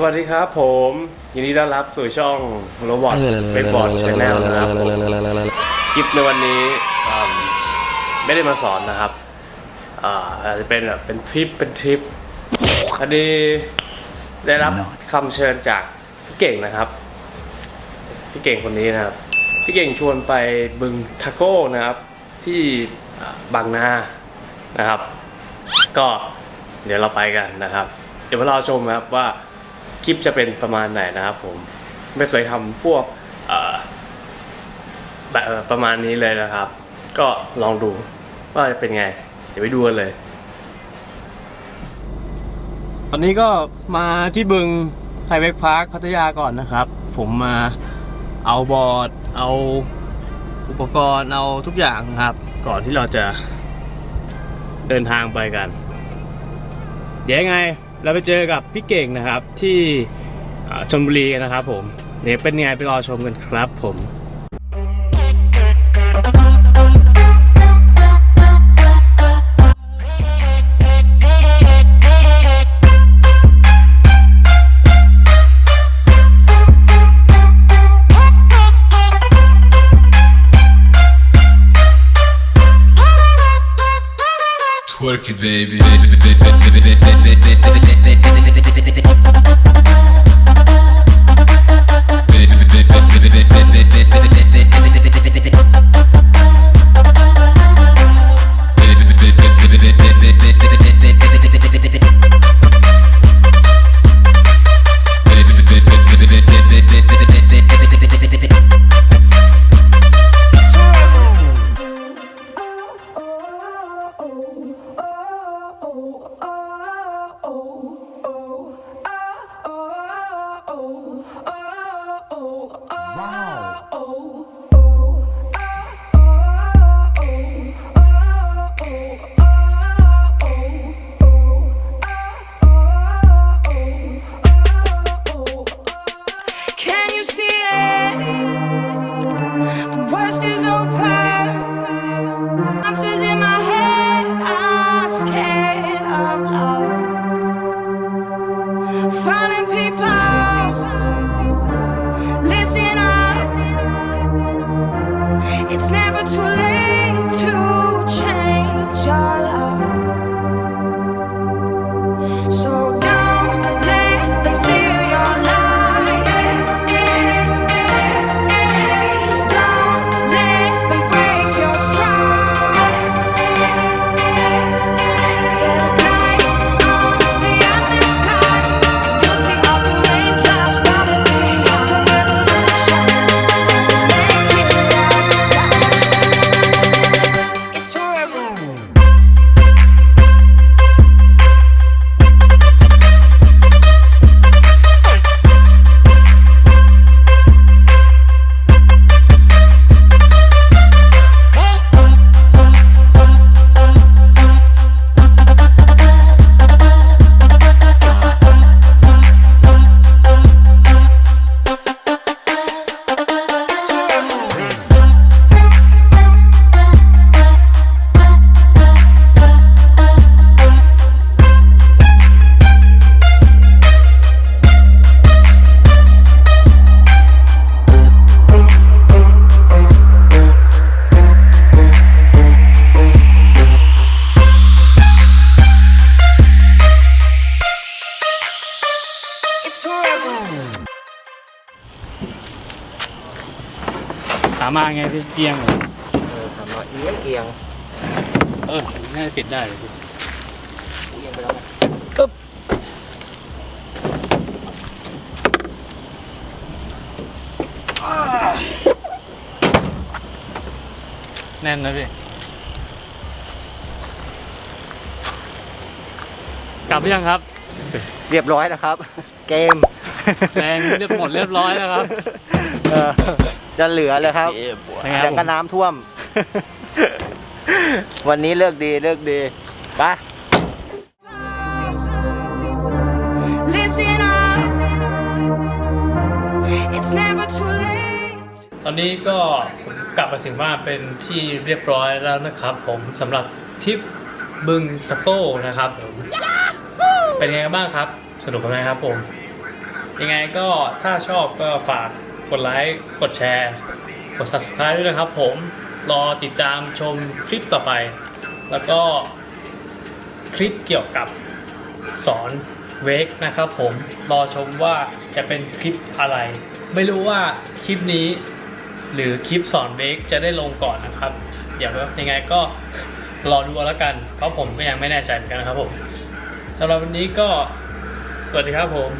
สวัสดีครับผม ยินดีต้อนรับสู่ช่องโรบอทเป็นบอร์ดชแนลนะครับคลิปในวันนี้ไม่ได้มาสอนนะครับอาจจะเป็นแบบเป็นทริปเป็นทริปคดีได้รับคำเชิญจากพี่เก่งนะครับ พี่เก่งคนนี้นะครับ พี่เก่งชวนไปบึงทาโก้นะครับ ที่บางนานะครับ ก็เดี๋ยวเราไปกันนะครับ เดี๋ยวมารอชมนะครับว่า คลิปจะเป็นประมาณไหนนะครับผมไม่เคยทำพวกแบบประมาณนี้เลยนะครับ ก็ลองดูว่าจะเป็นไง เดี๋ยวไปดูกันเลย ตอนนี้ก็มาที่บึงไทเวกพาร์คพัทยาก่อนนะครับ ผมมาเอาบอร์ด เอาอุปกรณ์เอาทุกอย่างครับ ก่อนที่เราจะเดินทางไปกัน เดี๋ยวยังไง เราไปเจอกับพี่เก่งนะครับที่ชลบุรีนนะครับผมเดี๋ยวเป็นไงไปรอชมกันครับผม Twerk it, baby. It's never too late to ถามมาไงพี่เอียงเหรอทำมาเอียงเอียงเออน่าจะปิดได้เลยพี่เอียงไปแล้วนะแน่นนะพี่กลับหรือยังครับเรียบร้อยนะครับ เกม แรงเรียบหมดเรียบร้อยแล้วครับ เออ จะเหลือเลยครับเป็นไงคอรัย่าบงกับน้ำท่วม วันนี้เลือกดีเลือกดีไป Listen up. It's never too late. ตอนนี้ก็ผมกลับมาถึงบ้านเป็นที่เรียบร้อยแล้วนะครับ ผมสำหรับทริปบึงตะโก้นะครับผมเป็นไงกันบ้างครับ สนุกกันไหมครับผม ยังไงก็ถ้าชอบก็ฝาก กดไลค์ กดแชร์ กด subscribe ด้วยนะครับผม รอติดตามชมคลิปต่อไป แล้วก็คลิปเกี่ยวกับสอนเวกนะครับผม รอชมว่าจะเป็นคลิปอะไร ไม่รู้ว่าคลิปนี้ หรือคลิปสอนเวกจะได้ลงก่อนนะครับ เดี๋ยวยังไงก็รอดูแล้วกัน เพราะผมก็ยังไม่แน่ใจเหมือนกันนะครับผมสำหรับวันนี้ก็สวัสดีครับผม